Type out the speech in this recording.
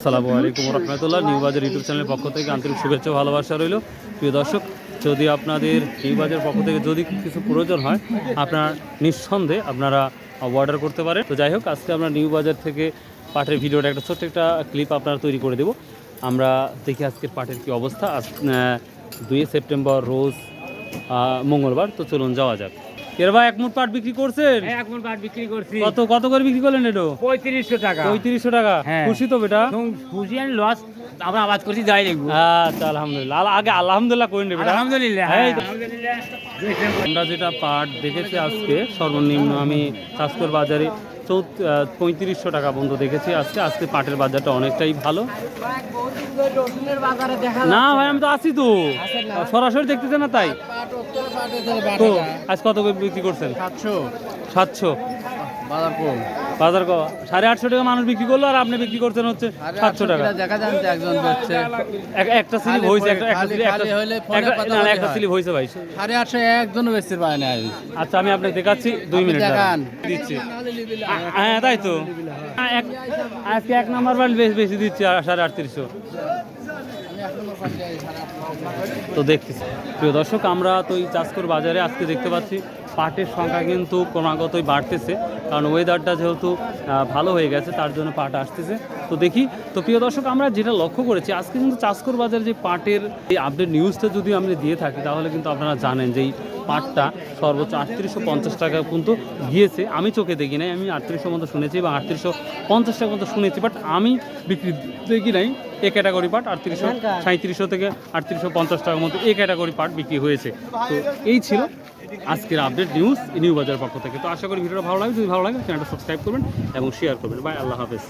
আসসালামু আলাইকুম রহমতুল্লাহ। নিউ বাজার ইউটিউব চ্যানেলের পক্ষ থেকে আন্তরিক শুভেচ্ছা ভালোবাসা রইল। প্রিয় দর্শক, যদি আপনাদের নিউ বাজার পক্ষ থেকে যদি কিছু প্রয়োজন হয়, আপনার নিঃসন্দেহে আপনারা অর্ডার করতে পারেন। তো যাই হোক, আজকে আমরা নিউ বাজার থেকে পাটের ভিডিওটা একটা ছোট্ট একটা ক্লিপ আপনারা তৈরি করে দেব। আমরা দেখি আজকের পাটের কি অবস্থা। আজ দুই সেপ্টেম্বর, রোজ মঙ্গলবার। তো চলুন যাওয়া যাক। এর ভাই এক মুঠ পাট বিক্রি করছেন? হ্যাঁ, এক কাঠ বিক্রি করছি। কত কত করে বিক্রি করলেন এটা? পঁয়ত্রিশশো টাকা। পঁয়ত্রিশশো টাকা। হ্যাঁ। খুশি তো বেটা? খুশি আর লস আমরা আবাদ করছি যাই দেখব। আচ্ছা আলহামদুলিল্লাহ। আগে আলহামদুলিল্লাহ করেন রে বেটা। আলহামদুলিল্লাহ হ্যাঁ, আলহামদুলিল্লাহ। আমরা যেটা পাট দেখেছি আজকে সর্বনিম্ন আমি চাষকর বাজারে চৌ পঁয়ত্রিশশো টাকা পর্যন্ত দেখেছি আজকে। আজকে পাটের বাজারটা অনেকটাই ভালো। না ভাই আমি তো আসি তো। সরাসরি দেখতেছে না তাই? তো আজ কত করে বিক্রি করছেন? সাতশো। সাতশো। বাজার কম। বাজার ক সাড়ে আটশো টাকা মানুষ বিক্রি করল আর আপনি বিক্রি করছেন হচ্ছে সাতশো টাকা। দেখা একজন একটা স্লিপ হয়েছে একটা একটা স্লিপ- হয়। ভাই। সাড়ে আটশো একজনও বেচতে পারে না আচ্ছা আমি আপনাকে দেখাচ্ছি দুই মিনিট দেখান। দিচ্ছি। হ্যাঁ তাই তো। আজকে এক নাম্বার বাল বেশি বেশি দিচ্ছি সাড়ে আটত্রিশশো। তো দেখতেছি। প্রিয় দর্শক আমরা তো এই চাষকর বাজারে আজকে দেখতে পাচ্ছি পাটের সংখ্যা কিন্তু ক্রমাগতই বাড়তেছে, কারণ ওয়েদারটা যেহেতু ভালো হয়ে গেছে, তার জন্য পাট আসতেছে। তো দেখি, তো প্রিয় দর্শক, আমরা যেটা লক্ষ্য করেছি, আজকে কিন্তু চাষকর বাজারে যে পাটের এই আপডেট নিউজটা যদি আমরা দিয়ে থাকি, তাহলে কিন্তু আপনারা জানেন যে পাটটা সর্বোচ্চ আটত্রিশশো পঞ্চাশ টাকা পর্যন্ত গিয়েছে। আমি চোখে দেখি নাই, আমি আটত্রিশশো মতো শুনেছি বা আটত্রিশশো পঞ্চাশ টাকা মতো শুনেছি বাট আমি বিক্রি দেখি নাই এ ক্যাটাগরি পাট, আটত্রিশশো সাঁত্রিশশো থেকে আটত্রিশশো পঞ্চাশ টাকার মতো এ ক্যাটাগরি পাট বিক্রি হয়েছে। তো এই ছিল আজকের আপডেট নিউজ নিউ বাজার পক্ষ থেকে। তো আশা করি ভিডিওটা ভালো লাগে যদি ভালো লাগে চ্যানেলটা সাবস্ক্রাইব করবেন এবং শেয়ার করবেন। বাই, আল্লাহ হাফেজ।